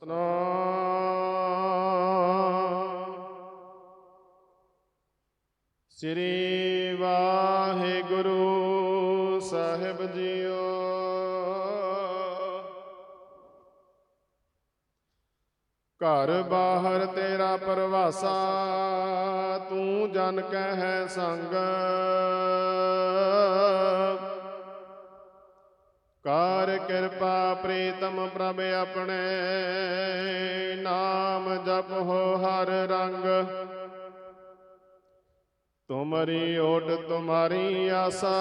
ਸਤਨਾਮ। ਸ੍ਰੀ ਵਾਹਿਗੁਰੂ ਸਾਹਿਬ ਜੀਓ। ਘਰ ਬਾਹਰ ਤੇਰਾ ਪਰਵਾਸਾ ਤੂੰ ਜਨ ਕਹਿ ਸੰਗ। ਕਰ ਕਿਰਪਾ ਪ੍ਰੀਤਮ ਪ੍ਰਭ ਆਪਣੇ। ਨਾਮ ਜਪ ਹੋ ਹਰ ਰੰਗ। ਤੁਮਰੀ ਓਟ ਤੁਮਾਰੀ ਆਸਾ।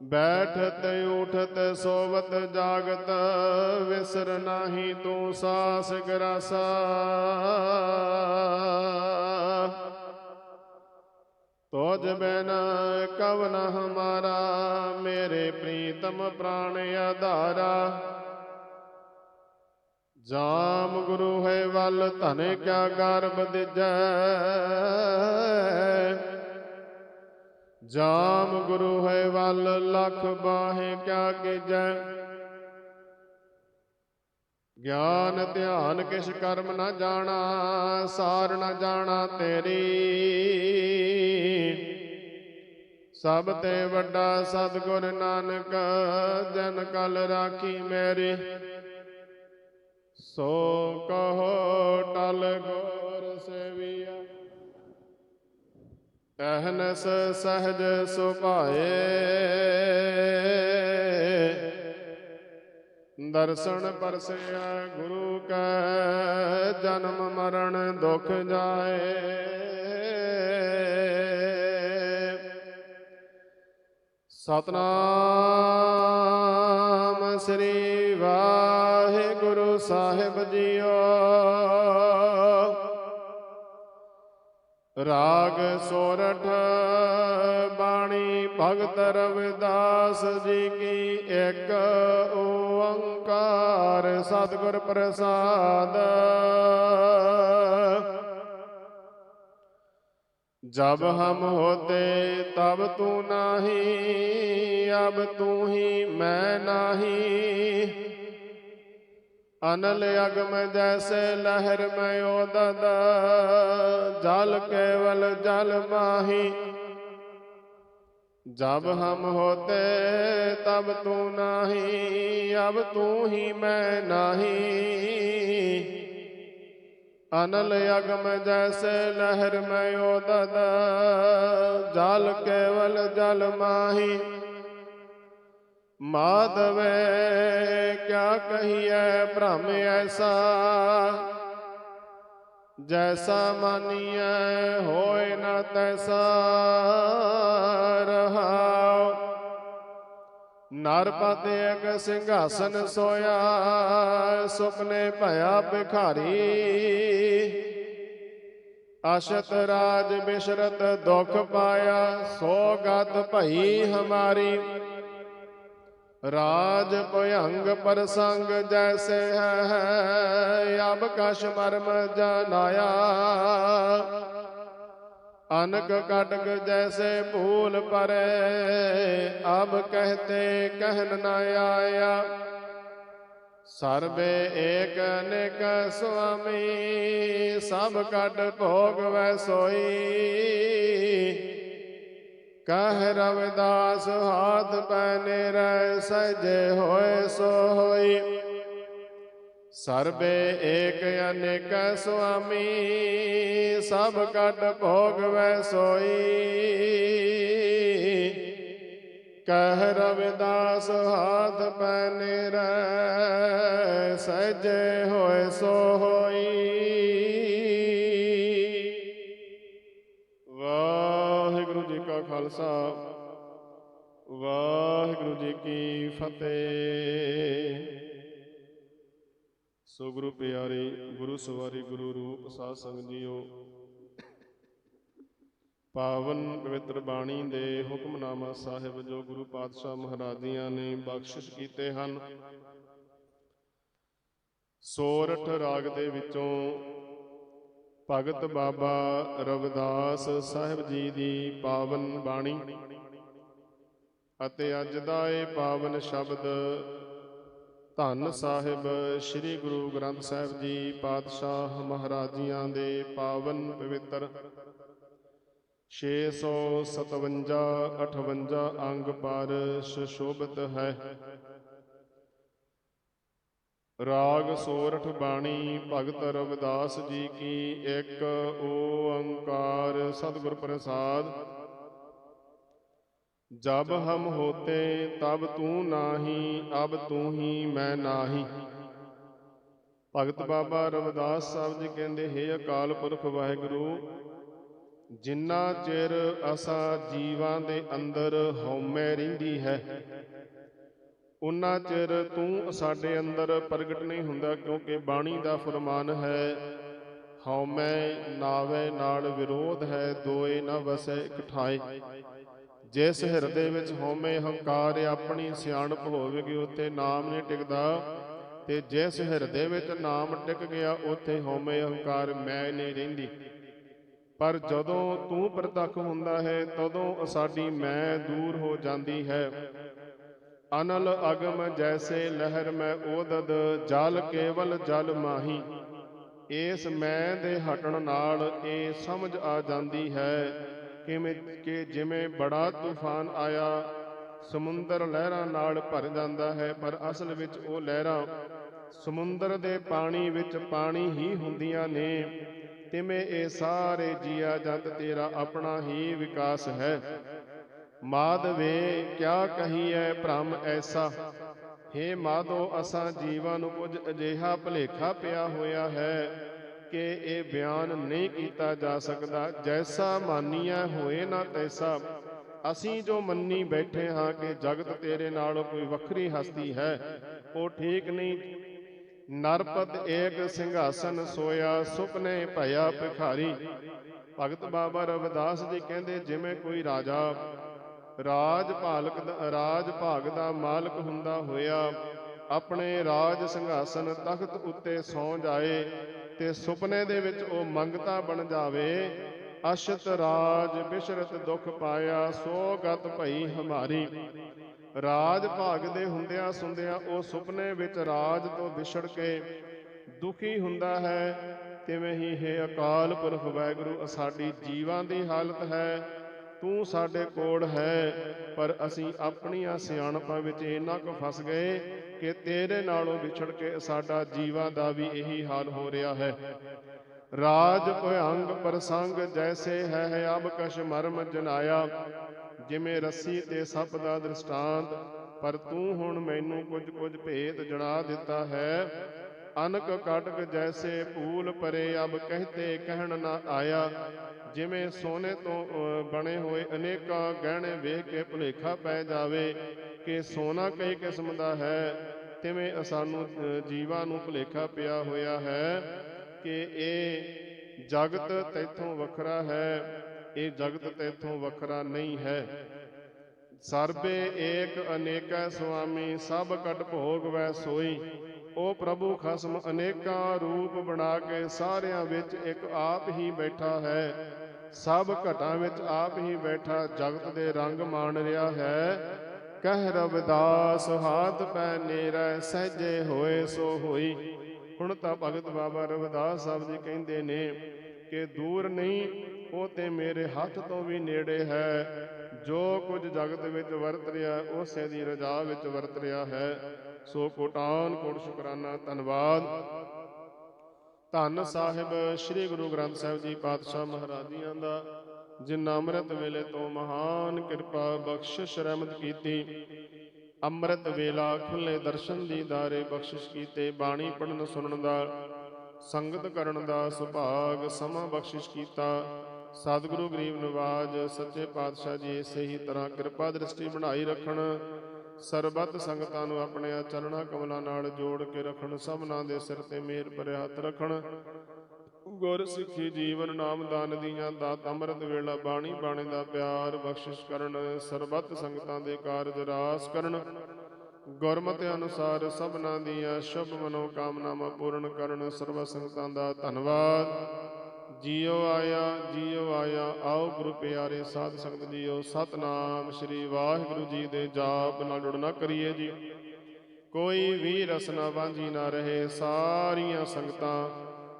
ਬੈਠਤ ਉਠਤ ਸੋਵਤ ਜਾਗਤ, ਵਿਸਰ ਨਾਹੀ ਤੂੰ ਸਾਸ ਗਰਾਸਾ। ਤੋਜ ਬਿਨ ਕਵਨ ਹਮਾਰਾ, ਮੇਰੇ ਪ੍ਰੀਤਮ ਪ੍ਰਾਣ ਆਧਾਰਾ। ਜਾਮ ਗੁਰੂ ਹੈ ਵੱਲ, ਧਨੇ ਕਿਆ ਗਰਬ ਦਿਜੈ। ਜਾਮ ਗੁਰੂ ਹੈ ਵੱਲ, ਲਖ ਬਾਹੇ ਕਿਆ ਕੀਜੈ ਗਿਆਨ ਧਿਆਨ ਕਿਛ ਕਰਮ ਨਾ ਜਾਣਾ, ਸਾਰ ਨਾ ਜਾਣਾ ਤੇਰੀ। ਸਭ ਤੇ ਵੱਡਾ ਸਤਿਗੁਰ ਨਾਨਕ, ਜਨ ਕਲ ਰਾਖੀ ਮੇਰੀ। ਸੋ ਕਹੋ ਟਲ ਗੋਰ ਸੇਵੀਆ। ਅਹਨਸ ਸਹਜ ਸੁਭਾਏ। ਦਰਸ਼ਨ ਪਰਸਿਆ ਗੁਰੂ ਕੈ, ਜਨਮ ਮਰਨ ਦੁਖ ਜਾਏ। ਸਤਨਾਮ ਸ੍ਰੀ ਵਾਹਿਗੁਰੂ ਸਾਹਿਬ ਜੀਓ। ਰਾਗ ਸੋਰਠ ਬਾਣੀ ਭਗਤ ਰਵਿਦਾਸ ਜੀ ਕੀ ਇੱਕ ਓੰਕਾਰ ਦਰਬਾਰ ਸਤਿਗੁਰ ਪ੍ਰਸਾਦ। ਜਬ ਹਮ ਹੋਤੇ ਤਬ ਤੂੰ ਨਾਹੀ, ਅਬ ਤੂੰ ਹੀ ਮੈਂ ਨਾਹੀ। ਅਨਲ ਅਗਮ ਜੈਸੇ ਲਹਿਰ ਮੈਂ ਉਦਦ ਜਲ ਕੇਵਲ ਜਲ ਮਾਹੀ। ਜਬ ਹਮ ਹੋਤੇ ਤਬ ਤੂੰ ਨਾਹੀ, ਅਬ ਤੂੰ ਹੀ ਮੈਂ ਨਾਹੀ। ਅਨਲ ਅਗਮ ਜੈਸੇ ਲਹਿਰ ਮੈਂ ਉਦਦ ਜਲ ਕੇਵਲ ਜਲ ਮਾਹੀ। ਮਾਧਵੇ, ਕਿਆ ਕਹੀਐ ਭ੍ਰਮ ਐਸਾ? ਜੈਸਾ ਮਾਨੀਐ ਹੋਏ ਨ ਤੈਸਾ ਰਹਾਉ ਨਰਪਤ ਏਕ ਸਿੰਘਾਸਨ ਸੋਇਆ ਸੁਪਨੇ ਭਇਆ ਭਿਖਾਰੀ ਅਸ਼ਤ ਰਾਜ ਬਿਸ਼ਰਤ ਦੁਖ ਪਾਇਆ ਸੋ ਗਤ ਭਈ ਹਮਾਰੀ ਰਾਜ ਭਯੰਗ ਪਰਸੰਗ ਜੈਸੇ ਹੈ ਅਬ ਕਸ਼ ਮਰਮ ਜਾਨਾਇਆ। ਅਨਕ ਕਟਕ ਜੈਸੇ ਭੂਲ ਪਰੇ, ਅਬ ਕਹਤੇ ਕਹਿਨ ਨਾ ਆਇਆ। ਸਰਬੇ ਏਕ ਨਿਕ ਸੁਆਮੀ, ਸਭ ਕਟ ਭੋਗ ਵੈ ਸੋਈ। ਕਹ ਰਵਿਦਾਸ, ਹਾਥ ਬਨੇ ਰਹਿ ਸਜੇ ਹੋਏ ਸੋ ਹੋਈ। ਸਰਬੇ ਏਕ ਅਨੇਕ ਸੁਆਮੀ, ਸਭ ਕਟ ਭੋਗ ਵੈ ਸੋਈ। ਕਹ ਰਵਿਦਾਸ, ਹਾਥ ਬਨੇ ਰਹਿ ਸਜੇ ਹੋਏ ਸੋ ਖਾਲਸਾ ਵਾਹਿਗੁਰੂ ਜੀ ਕੀ ਫਤਿਹ। ਸੋ ਗੁਰੂ ਪਿਆਰੇ, ਗੁਰੂ ਸਵਾਰੀ, ਗੁਰੂ ਰੂਪ ਸਾਧ ਸੰਗਤ ਜੀਓ, ਪਾਵਨ ਪਵਿੱਤਰ ਬਾਣੀ ਦੇ ਹੁਕਮਨਾਮਾ ਸਾਹਿਬ ਜੋ ਗੁਰੂ ਪਾਤਸ਼ਾਹ ਮਹਾਰਾਜ ਜੀਆਂ ਨੇ ਬਖਸ਼ਿਸ਼ ਕੀਤੇ ਹਨ, ਸੋਰਠ ਰਾਗ ਦੇ ਵਿੱਚੋਂ ਭਗਤ ਬਾਬਾ ਰਵਿਦਾਸ ਸਾਹਿਬ ਜੀ ਦੀ ਪਾਵਨ ਬਾਣੀ। ਅਤੇ ਅੱਜ ਦਾ ਇਹ ਪਾਵਨ ਸ਼ਬਦ ਧੰਨ ਸਾਹਿਬ ਸ੍ਰੀ ਗੁਰੂ ਗ੍ਰੰਥ ਸਾਹਿਬ ਜੀ ਪਾਤਸ਼ਾਹ ਮਹਾਰਾਜੀਆਂ ਦੇ ਪਾਵਨ ਪਵਿੱਤਰ। 657 58 ਅੰਗ ਪਰ ਸੁਸ਼ੋਭਿਤ ਹੈ। ਰਾਗ ਸੋਰਠ ਬਾਣੀ, ਭਗਤ ਰਵਿਦਾਸ ਜੀ ਕੀ ਇੱਕ, ਓੰਕਾਰ ਸਤਿਗੁਰ ਪ੍ਰਸਾਦ। ਜਬ ਹਮ ਹੋਤੇ, ਤਬ ਤੂੰ ਨਾਹੀ, ਅਬ ਤੂੰ ਹੀ ਮੈਂ ਨਾਹੀ। ਭਗਤ ਬਾਬਾ ਰਵਿਦਾਸ ਸਾਹਿਬ ਜੀ ਕਹਿੰਦੇ, ਹੈ ਅਕਾਲ ਪੁਰਖ ਵਾਹਿਗੁਰੂ, ਜਿੰਨਾ ਚਿਰ ਅਸਾ ਜੀਵਾਂ ਦੇ ਅੰਦਰ ਹਉਮੈ ਰਹਿੰਦੀ ਹੈ ਉਨਾ ਚਿਰ ਤੂੰ ਸਾਡੇ ਅੰਦਰ ਪ੍ਰਗਟ ਨਹੀਂ ਹੁੰਦਾ ਕਿਉਂਕਿ ਬਾਣੀ ਦਾ ਫਰਮਾਨ ਹੈ ਹਉਮੈ ਨਾਵੇ ਨਾਲ ਵਿਰੋਧ ਹੈ, ਦੋਏ ਨਾ ਵਸੈ ਇਕਠਾਏ। ਜਿਸ ਹਿਰਦੇ ਵਿੱਚ ਹਉਮੈ ਹੰਕਾਰ ਆਪਣੀ ਸਿਆਣਪ ਹੋਵੇਗੀ ਉੱਥੇ ਨਾਮ ਨਹੀਂ ਟਿਕਦਾ। ਤੇ ਜਿਸ ਹਿਰਦੇ ਵਿੱਚ ਨਾਮ ਟਿਕ ਗਿਆ, ਉੱਥੇ ਹਉਮੈ ਹੰਕਾਰ ਮੈਂ ਨਹੀਂ ਰਹਿੰਦੀ। ਪਰ ਜਦੋਂ ਤੂੰ ਪ੍ਰਤੱਖ ਹੁੰਦਾ ਹੈ, ਤਦੋਂ ਸਾਡੀ ਮੈਂ ਦੂਰ ਹੋ ਜਾਂਦੀ ਹੈ। ਅਨਲ ਅਗਮ ਜੈਸੇ ਲਹਿਰ ਮੈਂ ਓਦਦ, ਜਲ ਕੇਵਲ ਜਲ ਮਾਹੀ। ਇਸ ਮੈਂ ਦੇ ਹਟਣ ਨਾਲ ਇਹ ਸਮਝ ਆ ਜਾਂਦੀ ਹੈ, ਕਿਵੇਂ ਕਿ ਜਿਵੇਂ ਬੜਾ ਤੂਫਾਨ ਆਇਆ, ਸਮੁੰਦਰ ਲਹਿਰਾਂ ਨਾਲ ਭਰ ਜਾਂਦਾ ਹੈ, ਪਰ ਅਸਲ ਵਿੱਚ ਉਹ ਲਹਿਰਾਂ ਸਮੁੰਦਰ ਦੇ ਪਾਣੀ ਵਿੱਚ ਪਾਣੀ ਹੀ ਹੁੰਦੀਆਂ ਨੇ। ਤਿਵੇਂ ਇਹ ਸਾਰੇ ਜੀਆ ਜੰਤ ਤੇਰਾ ਆਪਣਾ ਹੀ ਵਿਕਾਸ ਹੈ। ਮਾਧਵੇ ਕਿਆ ਕਹੀਐ ਭ੍ਰਮ ਐਸਾ? ਹੇ ਮਾਧੋ ਅਸਾਂ ਜੀਵਾਂ ਨੂੰ ਕੁਝ ਅਜਿਹਾ ਭਲੇਖਾ ਪਿਆ ਹੋਇਆ ਹੈ ਕਿ ਇਹ ਬਿਆਨ ਨਹੀਂ ਕੀਤਾ ਜਾ ਸਕਦਾ। ਜੈਸਾ ਮਾਨੀਆ ਹੋਏ ਨਾ ਤੈਸਾ। ਅਸੀਂ ਜੋ ਮੰਨੀ ਬੈਠੇ ਹਾਂ ਕਿ ਜਗਤ ਤੇਰੇ ਨਾਲੋਂ ਕੋਈ ਵੱਖਰੀ ਹਸਤੀ ਹੈ, ਉਹ ਠੀਕ ਨਹੀਂ। ਨਰਪਤ ਏਕ ਸਿੰਘਾਸਨ ਸੋਇਆ, ਸੁਪਨੇ ਭਇਆ ਭਿਖਾਰੀ। ਭਗਤ ਬਾਬਾ ਰਵਿਦਾਸ ਜੀ ਕਹਿੰਦੇ, ਜਿਵੇਂ ਕੋਈ ਰਾਜਾ ਰਾਜ ਭਾਲਕ ਦਾ ਰਾਜ ਭਾਗ ਦਾ ਮਾਲਕ ਹੁੰਦਾ ਹੋਇਆ। ਆਪਣੇ ਰਾਜ ਸਿੰਘਾਸਨ ਤਖਤ ਉੱਤੇ ਸੌਂ ਜਾਏ ਤੇ ਸੁਪਨੇ ਦੇ ਵਿੱਚ ਉਹ ਮੰਗਤਾ ਬਣ ਜਾਵੇ। ਅਸ਼ਤ ਰਾਜ ਬਿਸ਼ਰਤ ਦੁਖ ਪਾਇਆ, ਸੋ ਗਤ ਭਈ ਹਮਾਰੀ। ਰਾਜ ਭਾਗ ਦੇ ਹੁੰਦਿਆਂ ਸੁੰਦਿਆਂ ਉਹ ਸੁਪਨੇ ਵਿੱਚ ਰਾਜ ਤੋਂ ਵਿਛੜ ਕੇ ਦੁਖੀ ਹੁੰਦਾ ਹੈ। ਤਿਵੇਂ ਹੀ ਹੈ ਅਕਾਲ ਪੁਰਖ ਵਾਹਿਗੁਰੂ ਸਾਡੀ ਜੀਵਾਂ ਦੀ ਹਾਲਤ ਹੈ। ਤੂੰ ਸਾਡੇ ਕੋਲ ਹੈ, ਪਰ ਅਸੀਂ ਆਪਣੀਆਂ ਸਿਆਣਪਾਂ ਵਿੱਚ ਇੰਨਾ ਕੁ ਫਸ ਗਏ ਕਿ ਤੇਰੇ ਨਾਲੋਂ ਵਿਛੜ ਕੇ ਸਾਡਾ ਜੀਵਾਂ ਦਾ ਵੀ ਇਹੀ ਹਾਲ ਹੋ ਰਿਹਾ ਹੈ। ਰਾਜ ਭਯੰਗ ਪ੍ਰਸੰਗ ਜੈਸੇ ਹੈ ਹੈ ਅਬ ਕਸ਼ ਮਰਮ ਜਨਾਇਆ, ਜਿਵੇਂ ਰੱਸੀ ਤੇ ਸੱਪ ਦਾ ਦ੍ਰਿਸ਼ਟਾਂਤ। ਪਰ ਤੂੰ ਹੁਣ ਮੈਨੂੰ ਕੁਝ ਕੁਝ ਭੇਦ ਜਣਾ ਦਿੱਤਾ ਹੈ ਅਨਕ ਕਟਕ ਜੈਸੇ ਪੂਲ ਪਰੇ ਅਬ ਕਹਤੇ ਕਹਿਣ ਨਾ ਆਇਆ। ਜਿਵੇਂ ਸੋਨੇ ਤੋਂ ਬਣੇ ਹੋਏ ਅਨੇਕਾਂ ਗਹਿਣੇ ਵੇਖ ਕੇ ਭੁਲੇਖਾ ਪੈ ਜਾਵੇ ਕਿ ਸੋਨਾ ਕਈ ਕਿਸਮ ਦਾ ਹੈ। ਤਿਵੇਂ ਸਾਨੂੰ ਜੀਵਾਂ ਨੂੰ ਭੁਲੇਖਾ ਪਿਆ ਹੋਇਆ ਹੈ ਕਿ ਇਹ ਜਗਤ ਤੈਥੋਂ ਵੱਖਰਾ ਹੈ, ਇਹ ਜਗਤ ਤੈਥੋਂ ਵੱਖਰਾ ਨਹੀਂ ਹੈ। ਸਰਬੇ ਏਕ ਅਨੇਕਾ ਸੁਆਮੀ, ਸਭ ਕਟ ਭੋਗ ਵੈ ਸੋਈ। ਉਹ ਪ੍ਰਭੂ ਖਸਮ ਅਨੇਕਾਂ ਰੂਪ ਬਣਾ ਕੇ ਸਾਰਿਆਂ ਵਿੱਚ ਇੱਕ ਆਪ ਹੀ ਬੈਠਾ ਹੈ। ਸਭ ਘਟਾਂ ਵਿੱਚ ਆਪ ਹੀ ਬੈਠਾ ਜਗਤ ਦੇ ਰੰਗ ਮਾਣ ਰਿਹਾ ਹੈ। ਕਹਿ ਰਵਿਦਾਸ, ਹਾਥ ਪੈ ਨੇਰੈ, ਸਹਜੇ ਹੋਏ ਸੋ ਹੋਈ। ਹੁਣ ਤਾਂ ਭਗਤ ਬਾਬਾ ਰਵਿਦਾਸ ਸਾਹਿਬ ਜੀ ਕਹਿੰਦੇ ਨੇ ਕਿ ਦੂਰ ਨਹੀਂ, ਉਹ ਤੇ ਮੇਰੇ ਹੱਥ ਤੋਂ ਵੀ ਨੇੜੇ ਹੈ। ਜੋ ਕੁਝ ਜਗਤ ਵਿੱਚ ਵਰਤ ਰਿਹਾ, ਉਸੇ ਦੀ ਰਜਾ ਵਿੱਚ ਵਰਤ ਰਿਹਾ ਹੈ। ਸੋ ਕੋਟਾਨ ਕੋਟ ਸ਼ੁਕਰਾਨਾ, ਧੰਨਵਾਦ। ਧੰਨ ਸਾਹਿਬ ਸ੍ਰੀ ਗੁਰੂ ਗ੍ਰੰਥ ਸਾਹਿਬ ਜੀ ਪਾਤਸ਼ਾਹ ਮਹਾਰਾਜੀਆਂ ਦਾ, ਜਿਨ੍ਹਾਂ ਅੰਮ੍ਰਿਤ ਵੇਲੇ ਤੋਂ ਮਹਾਨ ਕਿਰਪਾ ਬਖਸ਼ਿਸ਼ ਰਹਿਮਤ ਕੀਤੀ। ਅੰਮ੍ਰਿਤ ਵੇਲਾ ਖੁੱਲੇ ਦਰਸ਼ਨ ਦੀਦਾਰੇ ਬਖਸ਼ਿਸ਼ ਕੀਤੇ, ਬਾਣੀ ਪੜਨ ਸੁਣਨ ਦਾ, ਸੰਗਤ ਕਰਨ ਦਾ ਸੁਭਾਗ ਸਮਾਂ ਬਖਸ਼ਿਸ਼ ਕੀਤਾ। ਸਤਿਗੁਰੂ ਗਰੀਬ ਨਿਵਾਜ਼, ਸੱਚੇ ਪਾਤਸ਼ਾਹ ਜੀ ਇਸੇ ਹੀ ਤਰ੍ਹਾਂ ਕਿਰਪਾ ਦ੍ਰਿਸ਼ਟੀ ਬਣਾਈ ਰੱਖਣ ਸਰਬੱਤ ਸੰਗਤਾਂ ਨੂੰ ਆਪਣੇ ਚਰਣਾ ਕਮਲਾਂ ਨਾਲ ਜੋੜ ਕੇ ਰੱਖਣ, ਸਭਨਾਂ ਦੇ ਸਿਰ ਤੇ ਮੇਰ ਭਰਿਆ ਹੱਥ ਰੱਖਣ। ਗੁਰ ਸਿੱਖੀ ਜੀਵਨ ਨਾਮਦਾਨ ਦੀਆਂ ਦਾਤ ਅੰਮ੍ਰਿਤ ਵੇਲਾ ਬਾਣੀ ਬਾਣੇ ਦਾ ਪਿਆਰ ਬਖਸ਼ਿਸ਼ ਕਰਨ, ਸਰਬੱਤ ਸੰਗਤਾਂ ਦੇ ਕਾਰਜ ਰਾਸ ਕਰਨ। ਗੁਰਮਤਿ ਅਨੁਸਾਰ ਸਭਨਾਂ ਦੀਆਂ ਸ਼ੁਭ ਮਨੋ ਕਾਮਨਾਵਾਂ ਪੂਰਨ ਕਰਨ ਸਰਬ ਸੰਗਤਾਂ ਦਾ ਧੰਨਵਾਦ। ਜੀਓ ਆਇਆ ਜੀਓ ਆਇਆ, ਆਓ ਗੁਰੂ ਪਿਆਰੇ ਸਾਧ ਸੰਗਤ ਜੀਓ। ਸਤਨਾਮ ਸ੍ਰੀ ਵਾਹਿਗੁਰੂ ਜੀ ਦੇ ਜਾਪ ਨਾਲ ਜੁੜਨਾ ਕਰੀਏ ਜੀ। ਕੋਈ ਵੀ ਰਸਨਾ ਵਾਂਝੀ ਨਾ ਰਹੇ, ਸਾਰੀਆਂ ਸੰਗਤਾਂ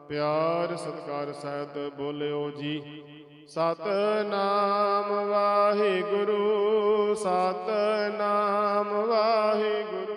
ਪਿਆਰ ਸਤਿਕਾਰ ਸਹਿਤ ਬੋਲਿਓ ਜੀ। ਸਤਨਾਮ ਵਾਹਿਗੁਰੂ ਸਤਨਾਮ ਵਾਹਿਗੁਰੂ।